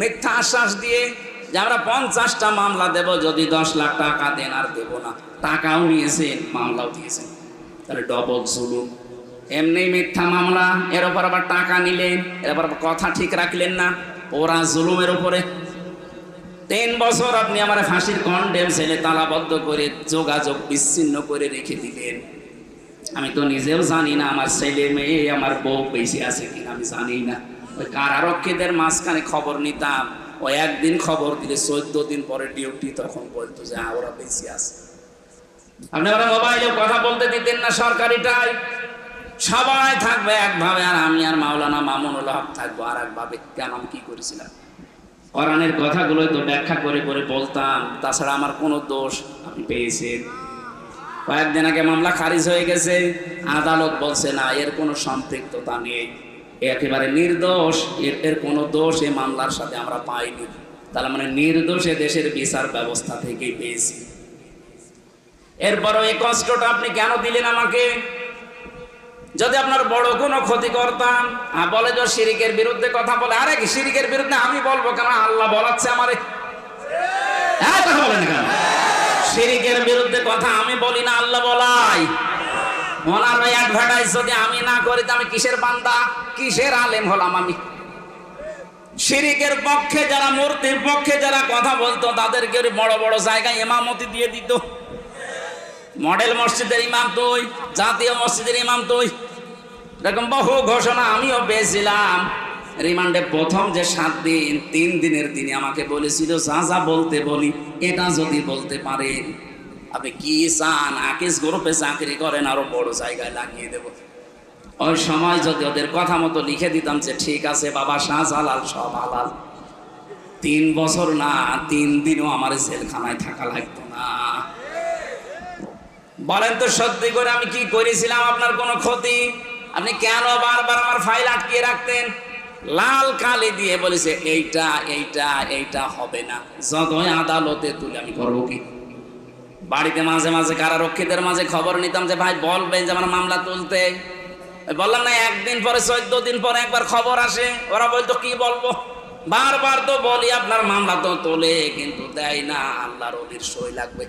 মিথ্যা আশ্বাস দিয়ে যে আমরা পঞ্চাশটা মামলা দেব, যদি দশ লাখ টাকা দেন আর দেব না। টাকাও নিয়েছেন, মামলাও দিয়েছেন। তাহলে ডবল জুলুম। এমনি মিথ্যা মামলা, এর উপর আবার টাকা নিলেন, এর আবার কথা ঠিক রাখলেন না, ওরা জুলুমের উপরে। তিন বছর আপনি আমার ফাঁসির কন্ডেম ছেলে তালাবদ্ধ করে যোগাযোগ বিচ্ছিন্ন করে রেখে দিলেন। আমি তো নিজেও জানি না, আমার ছেলে মেয়ে, আমার বউ বেশি আছে কিনা, আমি জানি না। কারারক্ষীদের মাঝখানে খবর নিতাম। ও একদিন খবর দিলে চোদ্দ দিন পরে ডিউটি তখন বলতো যে হ্যাঁ, ওরা বেশি আছে। আপনি ওরা মোবাইলে কথা বলতে দিতেন না সরকারিটাই। সবাই থাকবে একভাবে আর আমি আর মাওলানা মামুনুল হক থাকব আর একভাবে। কেন আমি কি করেছিলাম? কোরআনের কথাগুলোই তো ব্যাখ্যা করে করে বলতাম। তাছাড়া আমার কোনো দোষ আপনি পেয়েছেন কয়েকদিন আগে মামলা খারিজ হয়ে গেছে। আদালত বলছে না এর কোনো সম্পৃক্ততা নেই। একেবারে নির্দোষ, এর এর কোনো দোষ এই মামলার সাথে আমরা পাইনি। তাহলে মানে নির্দোষ দেশের বিচার ব্যবস্থা থেকেই পেয়েছি। এরপরও এই কষ্টটা আপনি কেন দিলেন আমাকে? যদি আপনার বড় কোনো ক্ষতি করতাম বলে যে শিরিকের বিরুদ্ধে কথা বলে, আরে কি শিরিকের বিরুদ্ধে আমি বলব কেন? আল্লাহ বলাচ্ছে আমারে। হ্যাঁ কথা বলেন কেন? শিরিকের বিরুদ্ধে কথা আমি বলি না, আল্লাহ বলাই। ওই অ্যাডভার্টাইজ যদি আমি না করি আমি কিসের বান্দা? কিসের আলেম হলাম আমি? শিরিকের পক্ষে যারা, মূর্তির পক্ষে যারা কথা বলতো, তাদেরকে বড় বড় জায়গায় ইমামতি দিয়ে দিত। মডেল মসজিদের ইমাম তুই, জাতীয় মসজিদের ইমাম তুই। এরকম বহু ঘোষণা আমিও পেয়েছিলাম। রিমান্ডে প্রথম যে সাত দিন, তিন দিনের দিনে আমাকে বলেছিল, যা যা বলতে বলি, এটা যদি বলতে পারেন। আপনি কি চান আকিস গ্রুপে চাকরি করেন আরও বড় জায়গায় লাগিয়ে দেব। ওই সময় যদি ওদের কথা মতো লিখে দিতাম যে, ঠিক আছে বাবা, শাহজালাল সব হালাল। তিন বছর না, তিন দিনও আমার জেলখানায় থাকা লাগতো না। বলেন তো সত্যি করে আমি কি করেছিলাম? আপনার কোনো ক্ষতি? আপনি কেন বারবার আমার ফাইল আটকিয়ে রাখতেন? লাল কালি দিয়ে বলেছে, এইটা এইটা এইটা হবে না। যতই আদালতে তুলে আমি করব কি? বাড়িতে মাঝে মাঝে কারারক্ষীদের মাঝে খবর নিতাম যে, ভাই, বলবেন যে আমার মামলা তুলতে। বললাম, না, একদিন পরে, চোদ্দ দিন পরে একবার খবর আসে। ওরা বলতো, কি বলব? বারবার তো বলি, আপনার মামলা তো তোলে, কিন্তু দেয় না, আল্লাহর অলির সই লাগবে।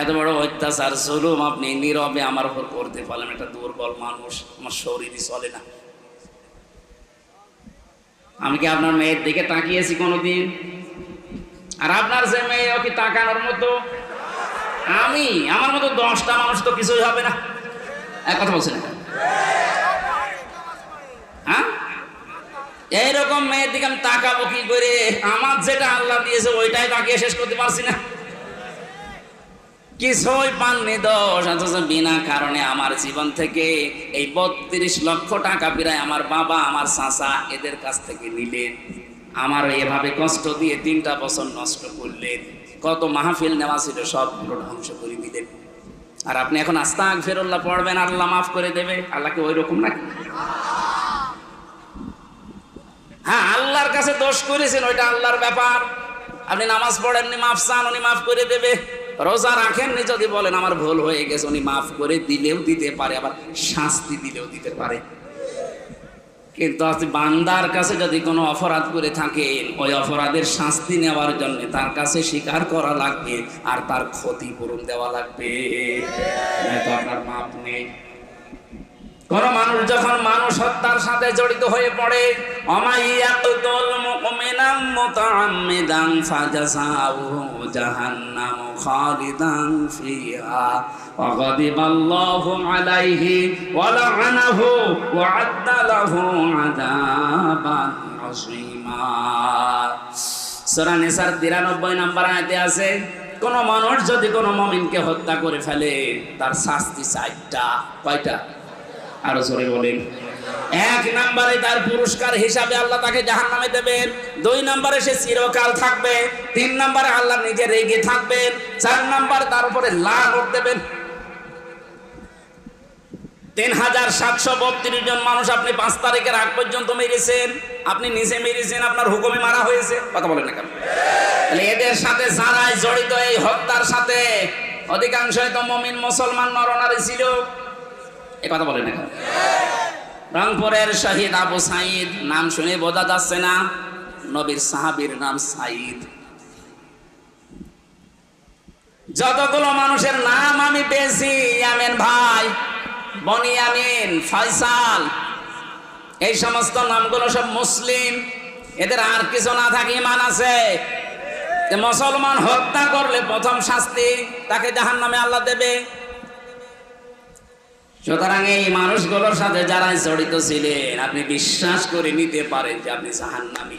এত বড় অত্যাচার, জুলুম, আপনি নীরবে আমার উপর করতে পারলেন, একটা দুর্বল মানুষ, আমার শরীরই চলে না। আমি কি আপনার মেয়ের দিকে তাকিয়েছি কোনোদিন? আর আপনার যে মেয়ে ও কি তাকানোর মতো? আমি, আমার মতো দশটা মানুষ তো কিছুই হবে না। এক কথা বলছেন হ্যাঁ? এইরকম মেয়ের দিকে আমি তাকাবো কি করে? আমার যেটা আল্লাহ দিয়েছে, ওইটাই তাকিয়ে শেষ করতে পারছি না। কিছুই পাননি দোষ অথচ বিনা কারণে আমার জীবন থেকে এই বত্রিশ লক্ষ টাকা প্রায় আমার বাবা, আমার চাচা এদের কাছ থেকে নিলেন। আমার এভাবে কষ্ট দিয়ে তিনটা বছর নষ্ট করলেন। কত মাহফিল নেওয়া ছিল সবগুলো ধ্বংস করে দিলেন। আর আপনি এখন আস্তাক ফেরল্লাহ পড়বেন, আল্লাহ মাফ করে দেবে। আল্লাহকে ওই রকম নাকি? হ্যাঁ আল্লাহর কাছে দোষ করেছেন, ওইটা আল্লাহর ব্যাপার। আপনি নামাজ পড়েননি, মাফ চান, উনি মাফ করে দেবে। রোজা রাখেননি যদি বলেন, আমার ভুল হয়ে গেছে, উনি মাফ করে দিলেও দিতে পারে, আবার শাস্তি দিলেও দিতে পারে। কিন্তু আপনি বান্দার কাছে যদি কোনো অপরাধ করে থাকে, ওই অপরাধের শাস্তি নেওয়ার জন্য তার কাছে স্বীকার করা লাগবে আর তার ক্ষতিপূরণ দেওয়া লাগবে। নয়তো আপনার মাপ নেই। কোন মানুষ যখন মানুষ হত্যার সাথে জড়িত হয়ে পড়ে অমাইয়াতুল মুমিনাম মুতাআম্মিদান ফাজাসাউহু জাহান্নাম খালিদান ফিহা وغضب الله عليه ولعنه وعد له عذابا عظيما সূরা নিসার 93 নম্বর আয়াতে আছে কোন মানুষ যদি কোন মুমিনকে হত্যা করে ফেলে তার শাস্তি চারটা কয়টা আরও জোরে বলেন। এক নম্বরে তার পুরস্কার হিসাবে আল্লাহ তাকে জাহান নামে দেবেন। দুই নম্বরে সে চিরকাল থাকবে। তিন নম্বরে আল্লাহ নিজে রেগে থাকবেন। চার নম্বর তার উপরে লানত দেবেন। তিন হাজার সাতশো বত্রিশ জন মানুষ আপনি পাঁচ তারিখের আগ পর্যন্ত মেরেছেন। আপনি নিজে মেরেছেন, আপনার হুকুমে মারা হয়েছে। কথা বলেন না কেন? এদের সাথে যারাই জড়িত এই হত্যার সাথে, অধিকাংশই তো মমিন মুসলমান নরনারী ছিল। এ কথা বলেন এখন। রংপুরের শহীদ আবু সাইদ নাম শুনে বোঝা যাচ্ছে না, নবীর সাহাবীর নাম সাইদ যতগুলো মানুষের নাম আমি পেয়েছি, ইয়ামেন ভাই, বনি আমিন ফয়সাল, এই সমস্ত নামগুলো সব মুসলিম। এদের আর কিছু না থাকে ইমান আছে। মুসলমান হত্যা করলে প্রথম শাস্তি তাকে জাহান নামে আল্লাহ দেবে। সুতরাং এই মানুষগুলোর সাথে যারা জড়িত ছিলেন, আপনি বিশ্বাস করে নিতে পারেন যে আপনি জাহান নামি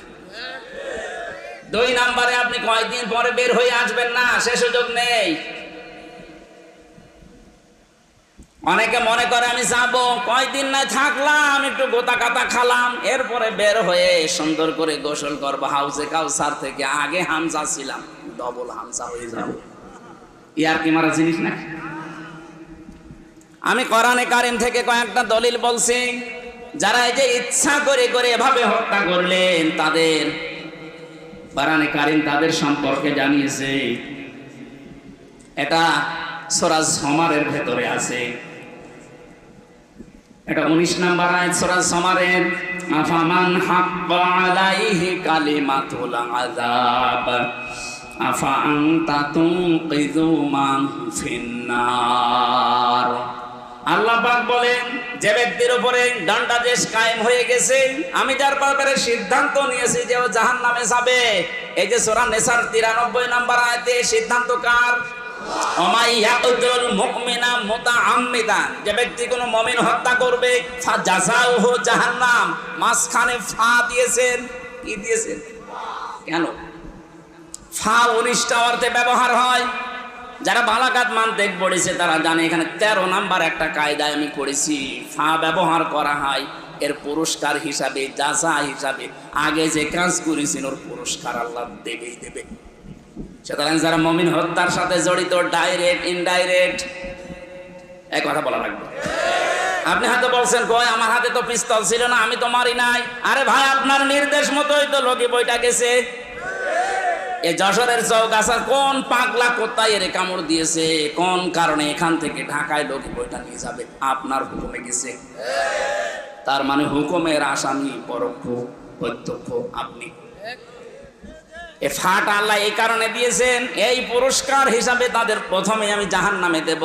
দুই নাম্বারে আপনি কয়েকদিন পরে বের হয়ে আসবেন না, সে সুযোগ নেই। অনেকে মনে করে আমি যাব, কয়দিন না থাকলাম, একটু গোতা কাতা খালাম, এরপরে বের হয়ে সুন্দর করে গোসল করব হাউসে কাউসার থেকে আগে হামসা ছিলাম ডবল হামসা হয়ে যাব। ইয়ার কি মারা জিনিস না আমি কোরআনে কারিম থেকে কয়েকটা দলিল বলছি। যারা এই যে ইচ্ছা করে করে এভাবে হত্যা করলেন, তাদের কোরআনে কারিম তাদের সম্পর্কে জানিয়েছে। এটা সোরাজ সমারের ভেতরে আছে। এটা উনিশ নাম্বার আয়াত, সূরা সমারের আফামান হাক্কা আলাইহি কালিমাতুল আযাব আফা আনতা তুনকিযু মান ফিন্নার আল্লাহ পাক বলেন, যে ব্যক্তির উপরে দণ্ডাদেশ কায়েম হয়ে গেছে, আমি যার ব্যাপারে সিদ্ধান্ত নিয়েছি যে ও জাহান্নামে যাবে। এই যে সূরা নেসার 93 নাম্বার আয়াতে সিদ্ধান্ত কার? যে ব্যক্তি কোনো মুমিন হত্যা করবে জাহান্নাম। মাঝখানে ফা দিয়েছেন, কি দিয়েছেন? কেন? ফা উনিশটা অর্থে ব্যবহার হয়। যারা বালাকাত মানতেক পড়েছে, তারা জানে এখানে তেরো নাম্বার একটা কায়দায় আমি পড়েছি ফা ব্যবহার করা হয়, এর পুরস্কার হিসাবে যাচা হিসাবে। আগে যে কাজ করেছেন, ওর পুরস্কার আল্লাহ দেবেই দেবে। সুতরাং যারা মমিন হত্যার সাথে জড়িত, ডাইরেক্ট, ইনডাইরেক্ট এক কথা বলা লাগবে। আপনি হাতে বলছেন, কয়, আমার হাতে তো পিস্তল ছিল না, আমি তো মারি নাই। আরে ভাই, আপনার নির্দেশ মতোই তো লোকে বইটা গেছে। এ যশোরের চৌগাছার কোন পাগলা কোথায় এর কামড় দিয়েছে? কোন কারণে এখান থেকে ঢাকায় লোকে বইটা নিয়ে যাবে? আপনার হুকুমে গেছে। তার মানে হুকুমের আসামি পরোক্ষ, প্রত্যক্ষ আপনি। এ ফাট আল্লাহ এই কারণে দিয়েছেন, এই পুরস্কার হিসাবে তাদের প্রথমে আমি জাহান নামে দেব।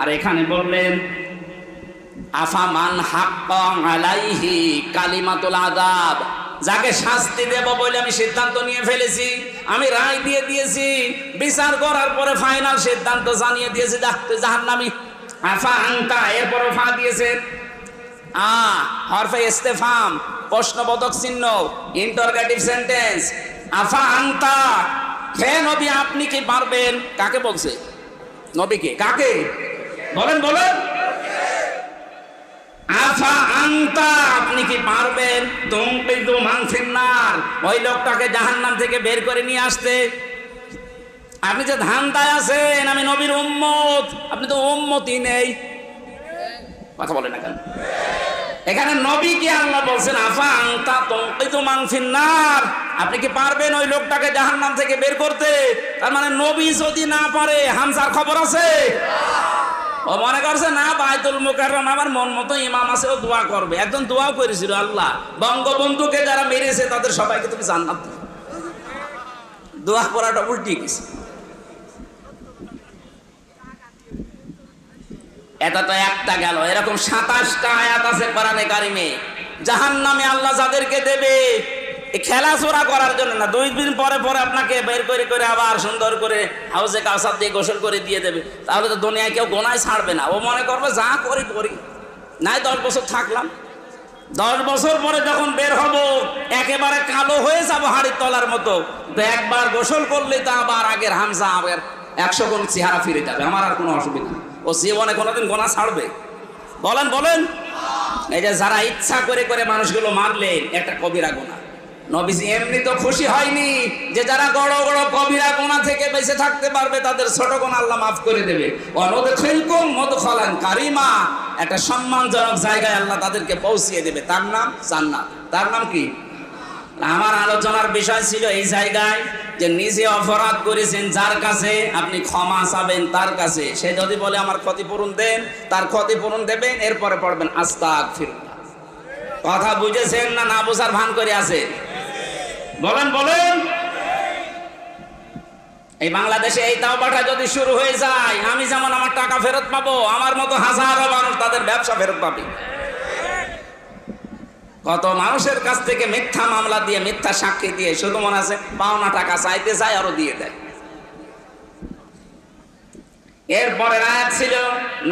আর এখানে বললেন আফামান হাক্কা আলাইহি কালিমাতুল আদাব যাকে শাস্তি দেব বলে আমি সিদ্ধান্ত নিয়ে ফেলেছি। আমি রায় দিয়ে দিয়েছি, বিচার করার পরে ফাইনাল সিদ্ধান্ত জানিয়ে দিয়েছি যা তুই জাহান্নামি। আফা আংতা এরপরও ফা দিয়েছেন আ, হরফে ইস্তেফাম, প্রশ্নবোধক চিহ্ন ইন্টারগেটিভ সেন্টেন্স আফা আংতা হে নবী, আপনি কি পারবেন কাকে বলছে? নবীকে। কাকে? বলেন বলেন। আফা আংতা আপনি কি পারবেন? তুমকিদু মাংফিন্নার ওই লোকটাকে জাহান্নাম থেকে বের করে নিয়ে আসতে। আপনি যে ধান্দায় আছেন, আমি নবীর উম্মত। আপনি তো উম্মতই নেই। কথা বলে না কেন? এখানে নবী কি আল্লাহ বলছেন? আফা আংতা তুমকিদু মাংফিন্নার আপনি কি পারবেন ওই লোকটাকে জাহান্নাম থেকে বের করতে? তার মানে নবী যদি না পারে হামসার খবর আছে? ও মনে করছে না, বাইতুল মুকাররম, আমার মন মতো ইমাম আছে, ও দোয়া করবে। একজন দোয়াও করেছিল, আল্লাহ। বঙ্গবন্ধুকে যারা মেরেছে, তাদের সবাইকে তুমি জান্নাত। দোয়া করাটা উল্টি গেছে। এটা তো একটা গেল। এরকম সাতাশটা আয়াত আছে কোরআনে কারিমে। জাহান নামে আল্লাহ যাদেরকে দেবে এই খেলাচোরা করার জন্য না, দুই দিন পরে পরে আপনাকে বের করে করে আবার সুন্দর করে হাউসে কাউসার দিয়ে গোসল করে দিয়ে দেবে। তাহলে তো দুনিয়ায় কেউ গোনায় ছাড়বে না। ও মনে করবে, যা করি করি। নাই, দশ বছর থাকলাম। দশ বছর পরে যখন বের হব, একেবারে কালো হয়ে যাব হাড়ির তলার মতো। তো একবার গোসল করলে তো আবার আগের হামসা আবার একশো গুণ চেহারা ফিরে যাবে। আমার আর কোনো অসুবিধা। ও জীবনে কোনোদিন গোনা ছাড়বে। বলেন বলেন। এই যে যারা ইচ্ছা করে করে মানুষগুলো মারলেন একটা কবিরা গোনা। নবীজি এমনি তো খুশি হয়নি যে যারা বড় বড় কবিরা গোনা থেকে বেঁচে থাকতে পারবে, তাদের ছোট গোনা আল্লাহ মাফ করে দেবে। অনদ খেলকুম মদ কারিমা। একটা সম্মানজনক জায়গায় আল্লাহ তাদেরকে পৌঁছিয়ে দেবে। তার নাম জান্নাত। তার নাম কি? আমার আলোচনার বিষয় ছিল এই জায়গায় যে নিজে অপরাধ করেছেন যার কাছে আপনি ক্ষমা চাবেন, তার কাছে। সে যদি বলে আমার ক্ষতিপূরণ দেন, তার ক্ষতিপূরণ দেবেন, এরপরে পড়বেন আস্তাক ফিরুল্লাহ কথা বুঝেছেন না না বোঝার ভান করে আছে? বলেন বলেন। এই বাংলাদেশে এই তাওবাটা যদি শুরু হয়ে যায়, আমি যেমন আমার টাকা ফেরত পাবো, আমার মতো হাজারো মানুষ তাদের ব্যবসা ফেরত পাবে। কত মানুষের কাছ থেকে মিথ্যা মামলা দিয়ে মিথ্যা সাক্ষী দিয়ে শুধু মনে আছে, পাওনা টাকা চাইতে চাই আরও দিয়ে দেয়। এরপরের আয়াত ছিল,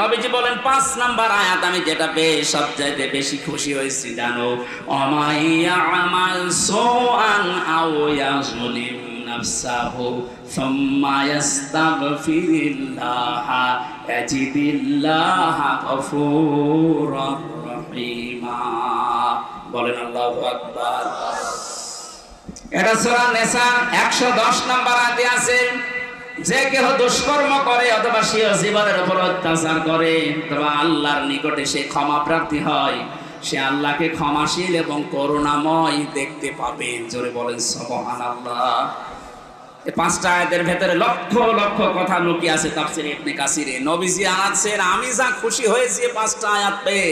নবীজি বলেন, পাঁচ নাম্বার আয়াত, আমি যেটা বেশ সবচাইতে বেশি খুশি হয়েছি, জানো, অমাইয়া আমাল সোয়ান বলেন আল্লাহু আকবার। এটা সূরা নেসা 110 নম্বর আয়াতে আছে যে কেহ দুষ্কর্ম করে অথবা সে জীবনের উপর অত্যাচার করে, অথবা আল্লাহর নিকটে সে ক্ষমা প্রার্থী হয়, সে আল্লাহকে ক্ষমাশীল এবং করুণাময় দেখতে পাবে। জোরে বলেন সবহান আল্লাহ পাঁচটা আয়াতের ভেতরে লক্ষ লক্ষ কথা লুকিয়ে আছে ইবনে কাসিরে। নবীজি আনাচ্ছেন, আমি যা খুশি হয়েছি পাঁচটা আয়াত পেয়ে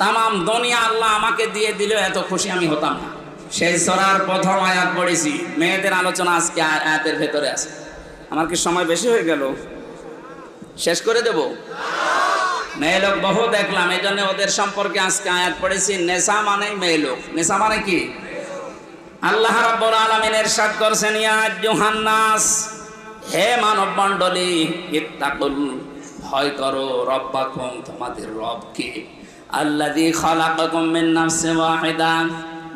তামাম দুনিয়া আল্লাহ আমাকে দিয়ে দিল এত খুশি আমি হতাম না। সেই সরার প্রথম আয়াত পড়েছি। মেয়েদের আলোচনা আজকে আয়াতের ভেতরে আছে। আমার কি সময় বেশি হয়ে গেল? শেষ করে দেব? মেয়ে লোক বহু দেখলাম এই জন্য ওদের সম্পর্কে আজকে আয়াত পড়েছি, নেশা মানে মেয়ে লোক। নেশা মানে কি? আল্লাহ রাব্বুল আলামিন ইরশাদ করছেন, ইয়া হে মানব মণ্ডলী ইত্তাকুল, ভয় করো রব্বাকুম, তোমাদের রবকে। আল্লাযী খালাকাকুম মিন নাফসিন ওয়াহিদা,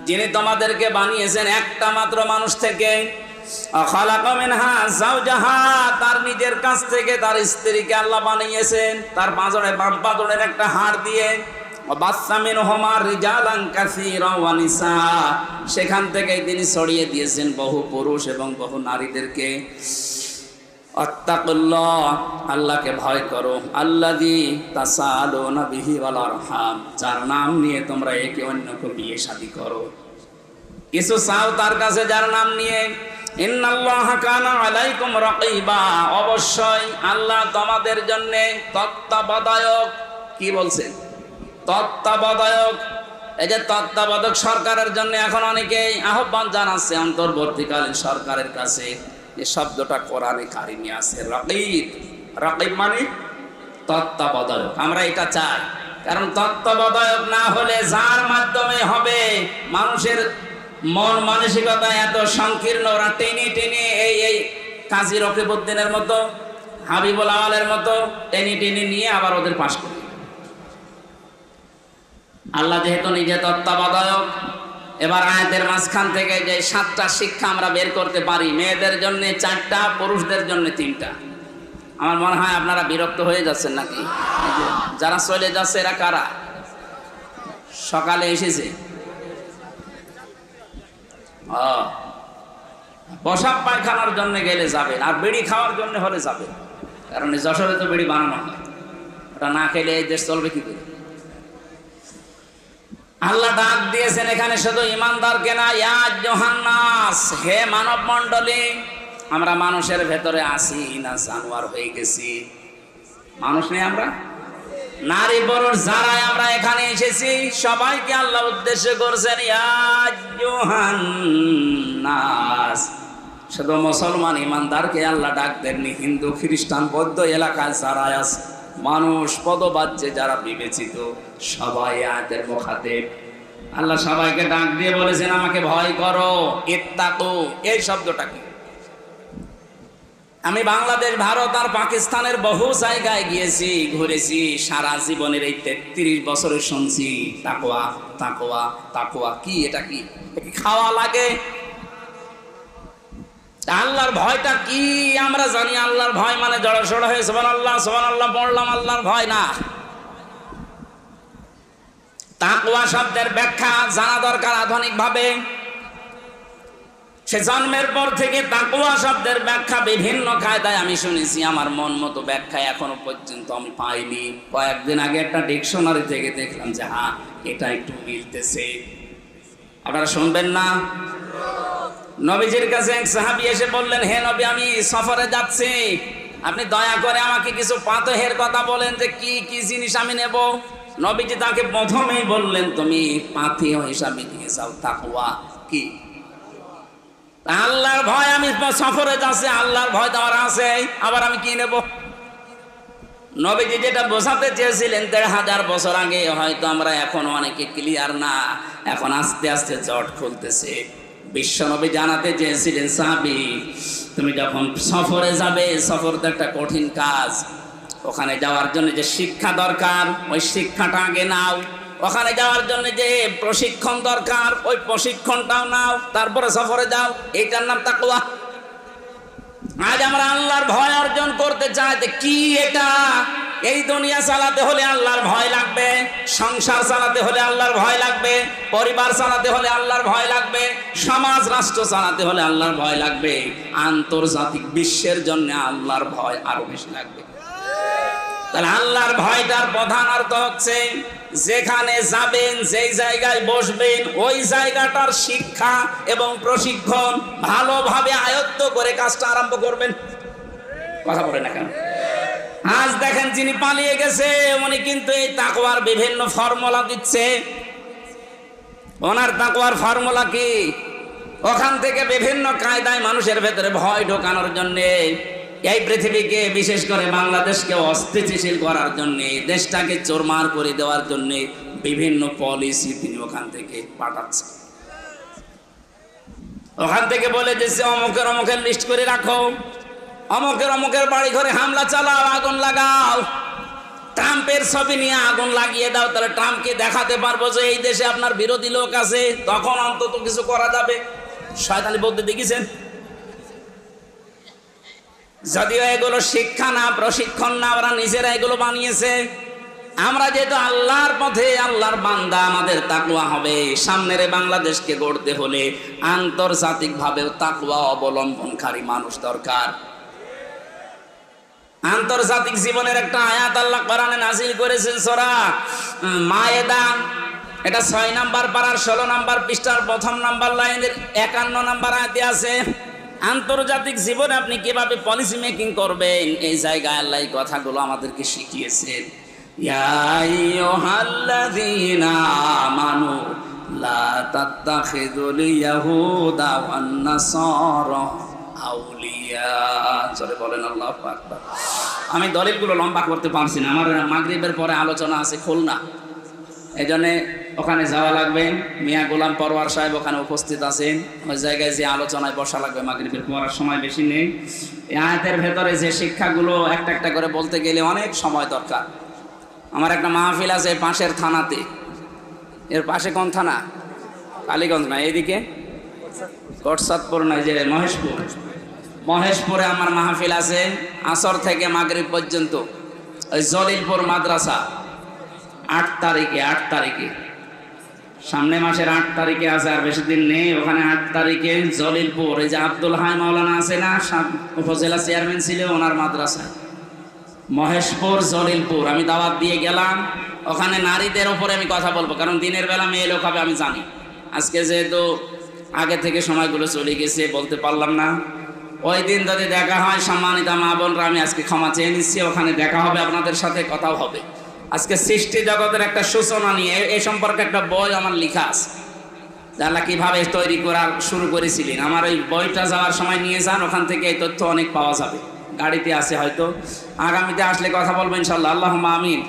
যিনি তোমাদেরকে বানিয়েছেন একটা মাত্র মানুষ থেকে তার নিজের কাছ থেকে তার স্ত্রীকে আল্লাহ বানিয়েছেন। তার পাঁজরে বাম একটা হাড় দিয়ে সেখান থেকে তিনি ছড়িয়ে দিয়েছেন বহু পুরুষ এবং বহু নারীদেরকে। অত্তাকুল্লাহ আল্লাহকে ভয় করো। আল্লাদি তাসালুনা বিহি ওয়াল আরহাম। যার নাম নিয়ে তোমরা একে অন্যকে বিয়ে শাদী করো। কিছু চাও তার কাছে যার নাম নিয়ে? অবশ্যই আল্লাহ তোমাদের জন্য তত্ত্বাবধায়ক, কি বলছেন? তত্ত্বাবধায়ক। এই যে তত্ত্বাবধায়ক সরকারের জন্য এখন অনেকেই আহ্বান জানাচ্ছে, অন্তর্বর্তীকালীন সরকারের কাছে। যে শব্দটা কোরআনে কারিমে আছে, রকিব। রকিব মানে তত্ত্বাবধায়ক। আমরা এটা চাই। কারণ তত্ত্বাবধায়ক না হলে যার মাধ্যমে হবে, মানুষের মন মানসিকতা এত সংকীর্ণ, ওরা টেনে টেনে এই এই কাজী রকিবউদ্দিনের মতো, হাবিবুল আওয়ালের মতো টেনে টেনে নিয়ে আবার ওদের পাশ করে। আল্লাহ যেহেতু নিজে তত্ত্বাবধায়ক, এবার আয়াতের মাঝখান থেকে যে সাতটা শিক্ষা আমরা বের করতে পারি, মেয়েদের জন্য চারটা, পুরুষদের জন্য তিনটা। আমার মনে হয় আপনারা বিরক্ত হয়ে যাচ্ছেন নাকি? যারা চলে যাচ্ছে, এরা কারা? সকালে এসেছে। প্রসাব পায়খানার জন্য গেলে যাবেন, আর বিড়ি খাওয়ার জন্য হলে যাবেন। কারণ যশোরে তো বেড়ি বানানো হয়। ওটা না খেলে এই দেশ চলবে কি করে? আল্লাহ ডাক দিয়েছেন এখানে শুধু ইমানদার জোহান্নাস, হে মানব মণ্ডলী আমরা মানুষের ভেতরে আসি না, জানোয়ার হয়ে গেছি। মানুষ নেই আমরা? নারী পুরুষ যারাই আমরা এখানে এসেছি, সবাইকে আল্লাহ উদ্দেশ্য করছেন শুধু মুসলমান ইমানদারকে আল্লাহ ডাক দেননি, হিন্দু, খ্রিস্টান, বৌদ্ধ এলাকায় যারা আছে, মানুষ, পদবাচ্যে যারা বিবেচিত, সবাই আয়াতের মুখাতে। আল্লাহ সবাইকে ডাক দিয়ে বলেছেন, আমাকে ভয় করো, ইত্তাকু। এই শব্দটা কি? আমি বাংলাদেশ, ভারত আর পাকিস্তানের বহু জায়গায় গিয়েছি, ঘুরেছি, সারা জীবনের এই তেত্রিশ বছরে শুনছি তাকোয়া তাকোয়া তাকোয়া কি এটা কি? খাওয়া লাগে? আল্লাহর ভয়টা কি? আমরা জানি আল্লাহর ভয় মানে জড় সড় হয়ে সোমান আল্লাহ সোমান আল্লাহ পড়লাম আল্লাহর ভয় না। তাকওয়া শব্দের ব্যাখ্যা জানা দরকার আধুনিক ভাবে সে জন্মের পর থেকে তাকুয়া শব্দের ব্যাখ্যা বিভিন্ন কায়দায় আমি শুনেছি, আমার মন মতো ব্যাখ্যা এখনও পর্যন্ত আমি পাইনি। কয়েকদিন আগে একটা ডিকশনারি থেকে দেখলাম যে হ্যাঁ এটা একটু মিলতেছে। আপনারা শুনবেন না? নবীজির কাছে এক সাহাবি এসে বললেন, হে নবী, আমি সফরে যাচ্ছি। আপনি দয়া করে আমাকে কিছু পাতহের কথা বলেন যে কি কি জিনিস আমি নেব? নবীজি তাকে প্রথমেই বললেন, তুমি পাথেয় হিসাবে নিয়ে যাও, তাকওয়া কি? আল্লাহর ভয় আমি সফরে যাচ্ছে, আল্লাহর ভয় আমার আছে। আবার আমি কি নেব? নবীজি যেটা বোঝাতে চেয়েছিলেন, দেড় হাজার বছর আগে হয়তো আমরা এখন অনেকে ক্লিয়ার না, এখন আস্তে আস্তে জট খুলতেছে। বিশ্বনবী জানাতে চেয়েছিলেন, সাহাবি, তুমি যখন সফরে যাবে, সফর তো একটা কঠিন কাজ। ওখানে যাওয়ার জন্য যে শিক্ষা দরকার, ওই শিক্ষাটা আগে নাও। ওখানে যাওয়ার জন্য যে প্রশিক্ষণ দরকার, ওই প্রশিক্ষণটাও নাও, তারপরে সফরে যাও, এইটার নাম তাকুয়া আজ আমরা আল্লাহর ভয় অর্জন করতে চাই যে কি এটা? এই দুনিয়া চালাতে হলে আল্লাহর ভয় লাগবে, সংসার চালাতে হলে আল্লাহর ভয় লাগবে, পরিবার চালাতে হলে আল্লাহর ভয় লাগবে, সমাজ, রাষ্ট্র চালাতে হলে আল্লাহর ভয় লাগবে, আন্তর্জাতিক বিশ্বের জন্য আল্লাহর ভয় আরও বেশি লাগবে। তাহলে আল্লাহর ভয়টার প্রধান অর্থ হচ্ছে, যেখানে যাবেন, যেই জায়গায় বসবেন, ওই জায়গাটার শিক্ষা এবং প্রশিক্ষণ ভালোভাবে আয়ত্ত করে কাজটা আরম্ভ করবেন। কথা বলে না আজ দেখেন যিনি পালিয়ে গেছে, উনি কিন্তু এই তাকওয়ার বিভিন্ন ফর্মুলা দিচ্ছে। ওনার তাকওয়ার ফর্মুলা কি? ওখান থেকে বিভিন্ন কায়দায় মানুষের ভেতরে ভয় ঢোকানোর জন্যে এই পৃথিবীকে বিশেষ করে বাংলাদেশকে অস্থিতিশীল করার জন্য, দেশটাকে চোরমার করে দেওয়ার জন্য বিভিন্ন পলিসি তিনি ওখান থেকে পাঠাচ্ছেন। ওখান থেকে বলে সে অমুকের অমুকের লিস্ট করে রাখো। অমুকের অমুকের বাড়ি ঘরে হামলা চালাও, আগুন লাগাও। ট্রাম্পের ছবি নিয়ে আগুন লাগিয়ে দাও, তাহলে ট্রাম্পকে দেখাতে পারব যে এই দেশে আপনার বিরোধী লোক আছে, তখন অন্তত কিছু করা যাবে। শয়তানি বলতে দেখেছেন? যদিও এগুলো শিক্ষা না, প্রশিক্ষণ না, ওরা নিজেরা এগুলো বানিয়েছে। আমরা যেহেতু আল্লাহর পথে, আল্লাহর বান্দা, আমাদের তাকুয়া হবে। সামনের বাংলাদেশকে গড়তে হলে আন্তর্জাতিক ভাবেও তাকুয়া অবলম্বনকারী মানুষ দরকার। আন্তর্জাতিক জীবনের একটা আয়াত আল্লাহ কোরআনে নাজিল করেছেন সোরা মায়েদা এটা ছয় নাম্বার পাড়ার, ষোলো নাম্বার পৃষ্ঠার প্রথম নাম্বার লাইনের একান্ন নাম্বার আয়াতে আছে। আন্তর্জাতিক জীবনে আপনি কীভাবে পলিসি মেকিং করবেন? এই জায়গায় আল্লাহ কথাগুলো আমাদেরকে শিখিয়েছেন। চলে বলেন আল্লাহু আমি দলিলগুলো লম্বা করতে পারছি না। আমার মাগরিবের পরে আলোচনা আছে খুলনা। এই জন্যে ওখানে যাওয়া লাগবে। মিয়া গোলাম পরোয়ার সাহেব ওখানে উপস্থিত আছেন। ওই জায়গায় যে আলোচনায় বসা লাগবে মাগরিবের পড়ার সময় বেশি নেই। এই আয়াতের ভেতরে যে শিক্ষাগুলো একটা একটা করে বলতে গেলে অনেক সময় দরকার। আমার একটা মাহফিল আছে পাশের থানাতে। এর পাশে কোন থানা? কালীগঞ্জ না, এইদিকে? কটসাদপুর নয় যে মহেশপুর। মহেশপুরে আমার মাহফিল আছে আসর থেকে মাগরিব পর্যন্ত। ওই জলিলপুর মাদ্রাসা। আট তারিখে আট তারিখে। সামনে মাসের আট তারিখে আছে আর বেশি দিন নেই। ওখানে আট তারিখে জলিলপুর। এই যে আব্দুল হাই মাওলানা আছে না উপজেলা চেয়ারম্যান ছিল ওনার মাদ্রাসায়। মহেশপুর, জলিলপুর। আমি দাওয়াত দিয়ে গেলাম। ওখানে নারীদের ওপরে আমি কথা বলব, কারণ দিনের বেলা মেয়ে লোক হবে আমি জানি। আজকে যেহেতু আগে থেকে সময়গুলো চলে গেছে, বলতে পারলাম না। ওই দিন যদি দেখা হয়, সম্মানিতা মা বোনরা, আমি আজকে ক্ষমা চেয়ে নিচ্ছি। ওখানে দেখা হবে, আপনাদের সাথে কথাও হবে। আজকে সৃষ্টি জগতের একটা সূচনা নিয়ে এ- সম্পর্কে একটা বই আমার লেখা আছে। জানলা কীভাবে তৈরি করা শুরু করেছিলেন? আমার ওই বইটা যাওয়ার সময় নিয়ে যান, ওখান থেকে এই তথ্য অনেক পাওয়া যাবে। গাড়িতে আছে হয়তো। আগামীতে আসলে কথা বলব ইনশাল্লাহ আল্লাহ আমিন।